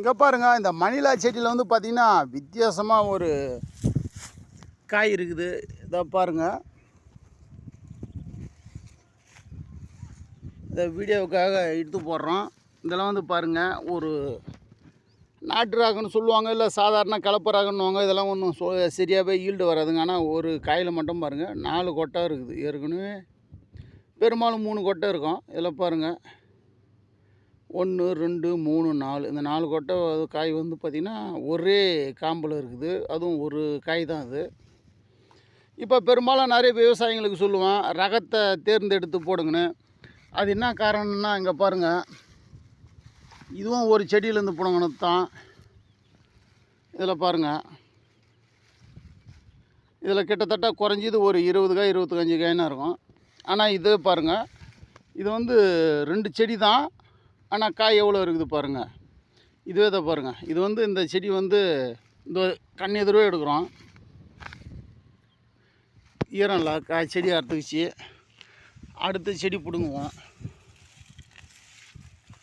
இங்கே பாருங்க இந்த மணிலா செடியில் வந்து பார்த்திங்கன்னா வித்தியாசமாக ஒரு காய் இருக்குது. இதை பாருங்க. இந்த வீடியோவுக்காக எடுத்து போடுறோம். இதெல்லாம் வந்து பாருங்கள் ஒரு நாட்டு ராகன்னு சொல்லுவாங்க இல்லை சாதாரண கலப்பு ராகன்னுவாங்க இதெல்லாம் ஒன்றும் சொ சரியாகவே ஈல்டு வராதுங்க. ஆனால் ஒரு காயில் மட்டும் பாருங்கள் நாலு கொட்டை இருக்குது. ஏற்கனவே பெரும்பாலும் மூணு கொட்டை இருக்கும். இதில் பாருங்கள் ஒன்று ரெண்டு மூணு நாலு. இந்த நாலு கொட்டை காய் வந்து பார்த்திங்கன்னா ஒரே காம்பில் இருக்குது. அதுவும் ஒரு காய் தான் அது. இப்போ பெரும்பாலும் நிறைய விவசாயிங்களுக்கு சொல்லுவேன் ரகத்தை தேர்ந்தெடுத்து போடுங்கன்னு. அது என்ன காரணம்னா இங்கே பாருங்கள் இதுவும் ஒரு செடியிலேருந்து பிடுங்கினது தான். இதில் பாருங்கள் இதில் கிட்டத்தட்ட குறைஞ்சது ஒரு இருபது காய் இருபத்தஞ்சு காயினா இருக்கும். ஆனால் இது பாருங்கள் இது வந்து ரெண்டு செடி தான். ஆனால் காய் எவ்வளோ இருக்குது பாருங்கள் இதுவே தான் பாருங்கள் இது வந்து இந்த செடி வந்து இந்த கண் எதிரவே எடுக்கிறோம். ஈரம் இல்லை காய் செடி அறுத்துக்குச்சு. அடுத்து செடி பிடுங்குவோம்.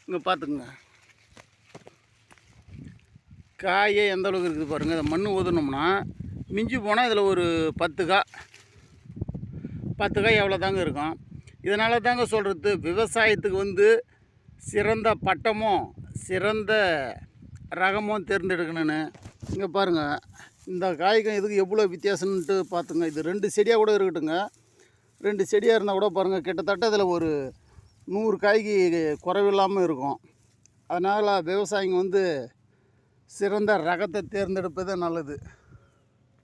இங்கே பார்த்துக்குங்க காயே எந்த அளவுக்கு இருக்குது பாருங்கள் இந்த மண் ஊதுனோம்னா மிஞ்சி போனால் இதில் ஒரு பத்து காய் பத்து காய் எவ்வளோ தாங்க இருக்கும். இதனால தாங்க சொல்கிறது விவசாயத்துக்கு வந்து சிறந்த பட்டமும் சிறந்த ரகமும் தேர்ந்தெடுக்கணும்னு. இங்கே பாருங்கள் இந்த காய்க்கும் இதுக்கு எவ்வளோ வித்தியாசம்ன்ட்டு பார்த்துங்க இது ரெண்டு செடியாக கூட இருக்கட்டுங்க ரெண்டு செடியாக இருந்தால் கூட பாருங்கள் கிட்டத்தட்ட அதில் ஒரு நூறு காய்க்கு குறைவில்லாமல் இருக்கும். அதனால் விவசாயிங்க வந்து சிறந்த ரகத்தை தேர்ந்தெடுப்பது நல்லது.